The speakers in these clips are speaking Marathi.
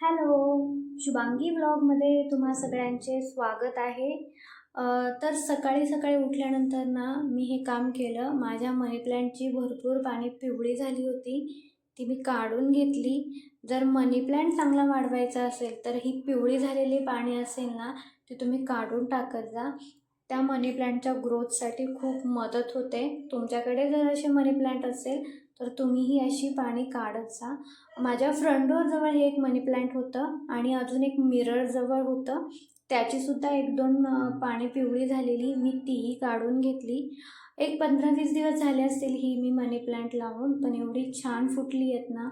हॅलो शुभांगी ब्लॉगमध्ये तुम्हा सगळ्यांचे स्वागत आहे. तर सकाळी सकाळी उठल्यानंतर ना मी हे काम केलं. माझ्या मनी प्लॅन्टची भरपूर पाने पिवळी झाली होती. ती मी काढून घेतली. जर मनी प्लॅन्ट चांगला वाढवायचा असेल तर ही पिवळी झालेली पाने असेल ना ती तुम्ही काढून टाकत जा. त्या मनी प्लॅन्टच्या ग्रोथसाठी खूप मदत होते. तुमच्याकडे जर असे मनी प्लॅन्ट असेल तर तुम्हीही अशी पाणी काढत जा. माझ्या फ्रंट डोअरजवळ हे एक मनी प्लॅन्ट होतं आणि अजून एक मिररजवळ होतं. त्याचीसुद्धा एक दोन पाणी पाने पिवळी झालेली मी तीही काढून घेतली. एक पंधरा वीस दिवस झाले असतील ही मी मनी प्लांट लावून पण एवढी छान फुटली आहेत ना.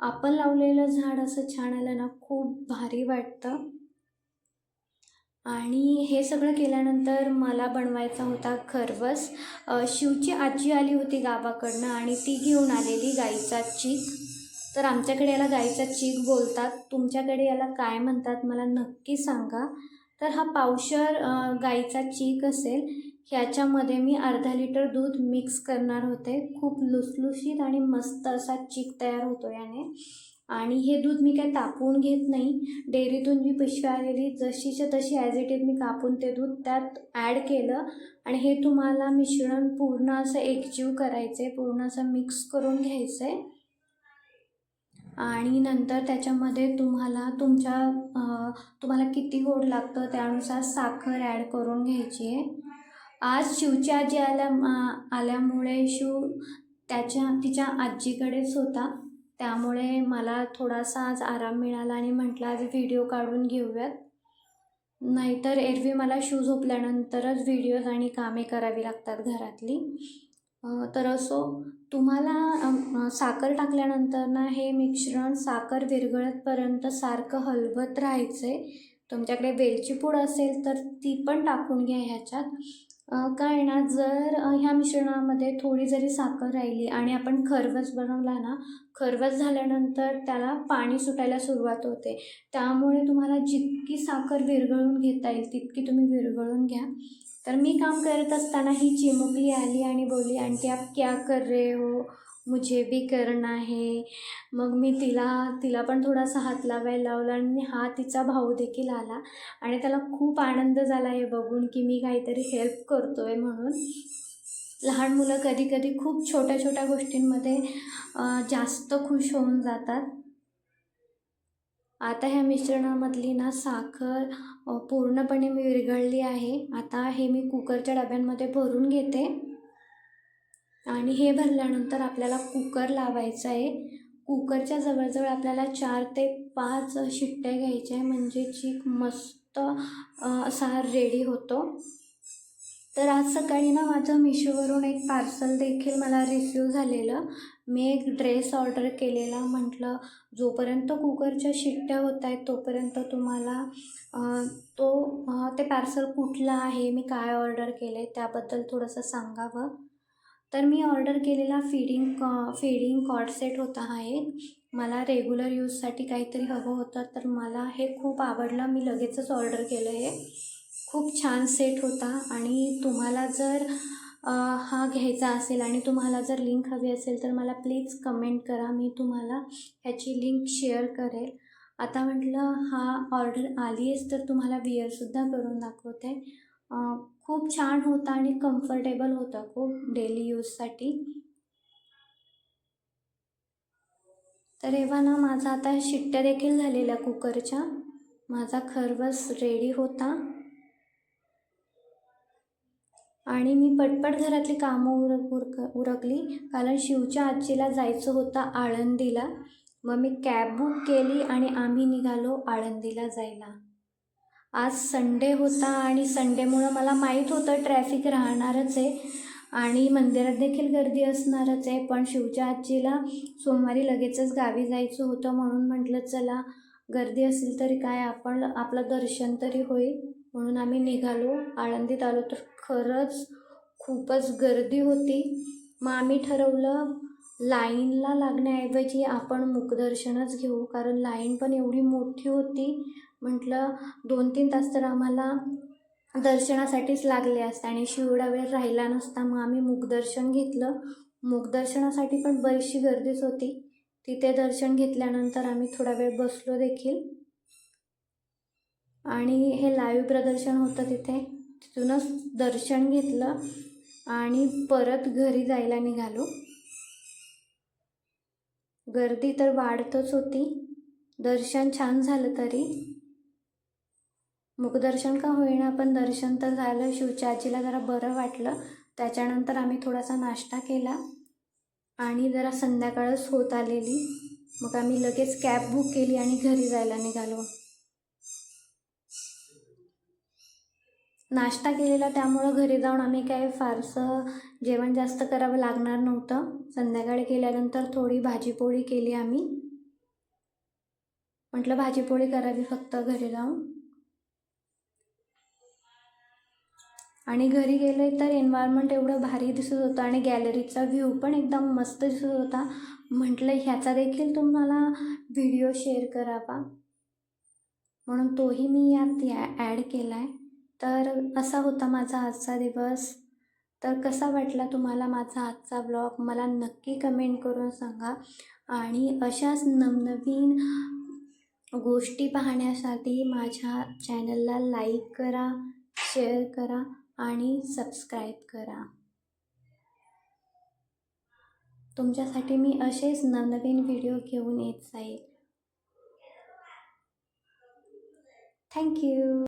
आपण लावलेलं झाड असं छान आलं ना खूप भारी वाटतं. आणि हे सगळं केल्यानंतर मला बनवायचा होता खरवस. शिवची आजी आली होती गावाकडनं आणि ती घेऊन आलेली गाईचा चीक. तर आमच्याकडे याला गाईचा चीक बोलतात. तुमच्याकडे याला काय म्हणतात मला नक्की सांगा. तर हा पावशर गाईचा चीक असेल. ह्याच्यामध्ये मी अर्धा लिटर दूध मिक्स करणार होते. खूप लुसलुशीत आणि मस्त असा चीक तयार होतो याने. आणि हे दूध मी काय तापवून घेत नाही. डेअरीतून जी पिशवी आलेली जशीच्या तशी ॲज इट इज मी कापून ते दूध त्यात ॲड केलं. आणि हे तुम्हाला मिश्रण पूर्ण असं एकजीव करायचं आहे पूर्ण असं मिक्स करून घ्यायचं आहे आणि नंतर त्याच्यामध्ये तुम्हाला तुमच्या तुम्हाला किती गोड लागतं त्यानुसार साखर ॲड करून घ्यायची आहे. आज शिवची आजी आल्या आल्यामुळे शिव त्याच्या तिच्या आजीकडेच होता. त्यामुळे मला थोडासा आज आराम मिळाला आणि म्हटलं आज व्हिडिओ काढून घेऊयात. नाहीतर एरवी मला शूज झोपल्यानंतरच व्हिडिओज आणि कामे करावी लागतात घरातली. तर असो तुम्हाला साखर टाकल्यानंतर ना हे मिश्रण साखर विरघळतपर्यंत सारखं हलवत राहायचं आहे तुमच्याकडे वेलची पूड असेल तर ती पण टाकून घ्या ह्याच्यात. काय ना जर ह्या मिश्रणामध्ये थोडी जरी साखर राहिली आणि आपण खरवस बनवला ना खरवस झाल्यानंतर त्याला पाणी सुटायला सुरुवात होते. त्यामुळे तुम्हाला जितकी साखर विरघळून घेता येईल तितकी तुम्ही विरघळून घ्या. तर मी काम करत असताना ही चिमुकली आली आणि बोलली आणखी आप क्या कर रहे हो? मुझे भी करना है। मग मी तिला तिला पण थोडासा हात लावायला लावला आणि हा तिचा भाऊ देखील आला आणि त्याला खूप आनंद झाला हे बघून की मी काहीतरी हेल्प करतो आहे म्हणून. लहान मुलं कधी कधी खूप छोट्या छोट्या गोष्टींमध्ये जास्त खुश होऊन जातात. आता ह्या मिश्रणामधली ना साखर पूर्णपणे मी विरघळली आहे. आता हे मी कुकरच्या डब्यांमध्ये भरून घेते. आणि हे भरल्यानंतर आपल्याला कुकर लावायचा आहे. कुकरच्या जवळजवळ आपल्याला चार ते पाच शिट्ट्या घ्यायच्या आहे. म्हणजे चीक मस्त असा रेडी होतो. तर आज सकाळी ना माझं मिशोवरून एक पार्सल देखील मला रिसिव्ह झालेलं. मी एक ड्रेस ऑर्डर केलेला. म्हटलं जोपर्यंत कुकरच्या शिट्ट्या होत आहेत तोपर्यंत तुम्हाला तो ते पार्सल कुठलं आहे मी काय ऑर्डर केलं आहे त्याबद्दल थोडंसं सांगावं. तर मी ऑर्डर केलेला फीडिंग कॉ फीडिंग कॉड सेट होता हा एक. मला रेग्युलर यूजसाठी काहीतरी हवं होतं तर मला हे खूप आवडलं. मी लगेचच ऑर्डर केलं हे. खूप छान सेट होता आणि तुम्हाला जर हा घ्यायचा असेल आणि तुम्हाला जर लिंक हवी असेल तर मला प्लीज कमेंट करा. मी तुम्हाला ह्याची लिंक शेअर करेल. आता म्हटलं हा ऑर्डर आली आहेस तर तुम्हाला विअरसुद्धा करून दाखवते. खूप छान होता आणि कम्फर्टेबल होतं खूप डेली यूजसाठी तर एव्हा ना माझा आता शिट्ट्या देखील झालेल्या कुकरच्या. माझा खरवस रेडी होता. आणि मी पटपट घरातली कामं उरक उरक उरकली. कारण शिवच्या आजीला जायचं होतं आळंदीला. मग मी कॅब बुक केली आणि आम्ही निघालो आळंदीला जायला. आज संडे होता आणि संडेमुळं मला माहीत होतं ट्रॅफिक राहणारच आहे आणि मंदिरात देखील गर्दी असणारच आहे पण शिवच्या आजीला सोमवारी लगेचच गावी जायचं होतं म्हणून म्हटलं चला गर्दी असेल तरी काय आपण आपलं दर्शन तरी होईल. म्हणून आम्ही निघालो. आळंदीत आलो तर खरंच खूपच गर्दी होती. मग आम्ही ठरवलं लाईनला लागण्याऐवजी आपण मुखदर्शनच घेऊ कारण लाईन पण एवढी मोठी होती म्हटलं दोन तीन तास तर आम्हाला दर्शनासाठीच लागले असते आणि शिवडा वेळ राहिला नसता. मग आम्ही मुखदर्शन घेतलं. मुखदर्शनासाठी पण बरीचशी गर्दीच होती. तिथे दर्शन घेतल्यानंतर आम्ही थोडा वेळ बसलो देखील. आणि हे लाईव्ह प्रदर्शन होतं तिथे. तिथूनच दर्शन घेतलं आणि परत घरी जायला निघालो. गर्दी तर वाढतच होती. दर्शन छान झालं तरी. मुखदर्शन का होईना पण दर्शन तर झालं. शिवचाचीला जरा बरं वाटलं. त्याच्यानंतर आम्ही थोडासा नाश्ता केला आणि जरा संध्याकाळच होत आलेली. मग आम्ही लगेच कॅब बुक केली आणि घरी जायला निघालो. नाश्ता केलेला त्यामुळं घरी जाऊन आम्ही काय फारसं जेवण जास्त करावं लागणार नव्हतं. संध्याकाळी केल्यानंतर थोडी भाजीपोळी केली आम्ही. म्हटलं भाजीपोळी करावी फक्त घरी जाऊन. आणि घरी गेले तर एन्व्हायरमेंट एवढं भारी दिसत होतं आणि गॅलरीचा व्ह्यू पण एकदम मस्त दिसत होता. म्हटलं ह्याचा देखील तुम्हाला व्हिडिओ शेअर करावा. म्हणून तोही मी यात या ॲड केला आहे तर असा होता माझा आजचा दिवस. तर कसा वाटला तुम्हाला माझा आजचा ब्लॉग मला नक्की कमेंट करून सांगा. आणि अशाच नवनवीन गोष्टी पाहण्यासाठी माझ्या चॅनलला लाईक करा शेअर करा. आणि सबस्क्राईब करा. तुमच्यासाठी मी असेच नवनवीन व्हिडिओ घेऊन येत जाईल. थँक्यू